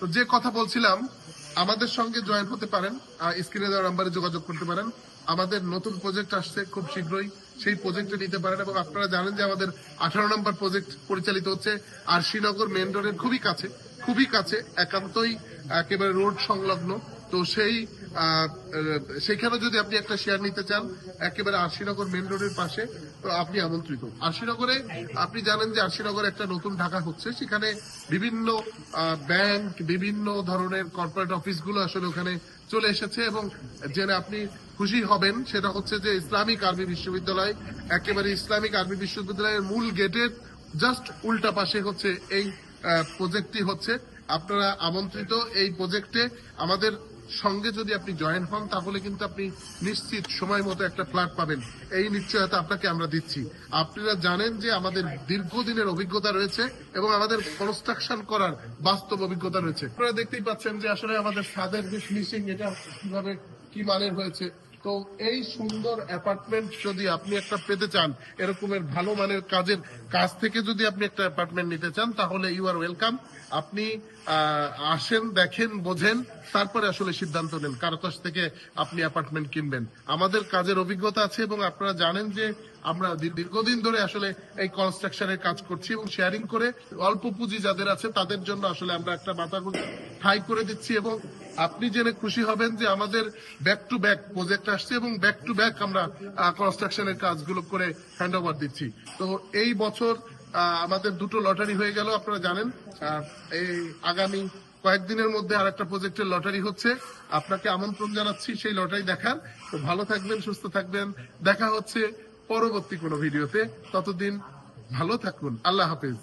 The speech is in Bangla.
তো যে কথা বলছিলাম, আমাদের সঙ্গে জয়েন হতে পারেন স্ক্রিনে দেওয়ার নাম্বারে যোগাযোগ করতে পারেন। আমাদের নতুন প্রজেক্ট আসছে খুব শীঘ্রই, সেই প্রজেক্টে নিতে পারেন এবং আপনারা জানেন যে আমাদের আঠারো নম্বর প্রজেক্ট পরিচালিত হচ্ছে, আর শ্রীনগর মেন রোডের খুবই কাছে খুবই কাছে, একান্তই একেবারে রোড সংলগ্ন। তো সেই সেখানে যদি আপনি একটা শেয়ার নিতে চান, একেবারে আশিনগর মেন রোডের পাশে, তো আপনি আমন্ত্রিত। আশিনগরে আপনি জানেন যে আশিনগরে একটা নতুন ঢাকা হচ্ছে, সেখানে বিভিন্ন ব্যাংক বিভিন্ন ধরনের কর্পোরেট অফিসগুলো আসলে ওখানে চলে এসেছে এবং জেনে আপনি খুশি হবেন। সেটা হচ্ছে যে ইসলামিক আর্মি বিশ্ববিদ্যালয়, একেবারে ইসলামিক আর্মি বিশ্ববিদ্যালয়ের মূল গেটের জাস্ট উল্টা পাশে হচ্ছে এই প্রজেক্টটি হচ্ছে। আপনারা আমন্ত্রিত এই প্রজেক্টে আমাদের সঙ্গে যদি আপনি জয়েন হন, তাহলে কিন্তু আপনি নিশ্চিত সময় মতো একটা ফ্ল্যাট পাবেন। এই নিশ্চয়তা আপনাকে আমরা দিচ্ছি। আপনারা জানেন যে আমাদের দীর্ঘদিনের অভিজ্ঞতা রয়েছে এবং আমাদের কনস্ট্রাকশন করার বাস্তব অভিজ্ঞতা রয়েছে। আপনারা দেখতেই পাচ্ছেন যে আসলে আমাদের সাদের যে ফিনিশিং এটা কীভাবে কি মানের হয়েছে। তো এই সুন্দর অ্যাপার্টমেন্ট যদি আপনি একটা পেতে চান, এরকমের ভালো মানের কাজের কাজ থেকে যদি আপনি একটা অ্যাপার্টমেন্ট নিতে চান, তাহলে ইউ আর ওয়েলকাম আপনি আসেন, দেখেন, বোঝেন, তারপরে আসলে সিদ্ধান্ত নেন কারও কাছ থেকে আপনি অ্যাপার্টমেন্ট কিনবেন। আমাদের কাজের অভিজ্ঞতা আছে এবং আপনারা জানেন যে আমরা দীর্ঘদিন ধরে আসলে এই কনস্ট্রাকশনের কাজ করছি এবং শেয়ারিং করে অল্প পুঁজি যাদের আছে তাদের জন্য আসলে আমরা একটা মাথা ঠাই করে দিচ্ছি এবং আপনি জেনে খুশি হবেন যে আমাদের ব্যাক টু ব্যাক প্রজেক্ট আসছে এবং ব্যাক টু ব্যাক আমরা কনস্ট্রাকশনের কাজগুলো করে হ্যান্ড ওভার দিচ্ছি। তো এই বছর আমাদের দুটো লটারি হয়ে গেল, আপনারা জানেন। এই আগামী কয়েকদিনের মধ্যে আর একটা প্রজেক্টের লটারি হচ্ছে। আপনাকে আমন্ত্রণ জানাচ্ছি সেই লটারি দেখার। তো ভালো থাকবেন, সুস্থ থাকবেন। দেখা হচ্ছে পরবর্তী কোনো ভিডিওতে। ততদিন ভালো থাকুন। আল্লাহ হাফেজ।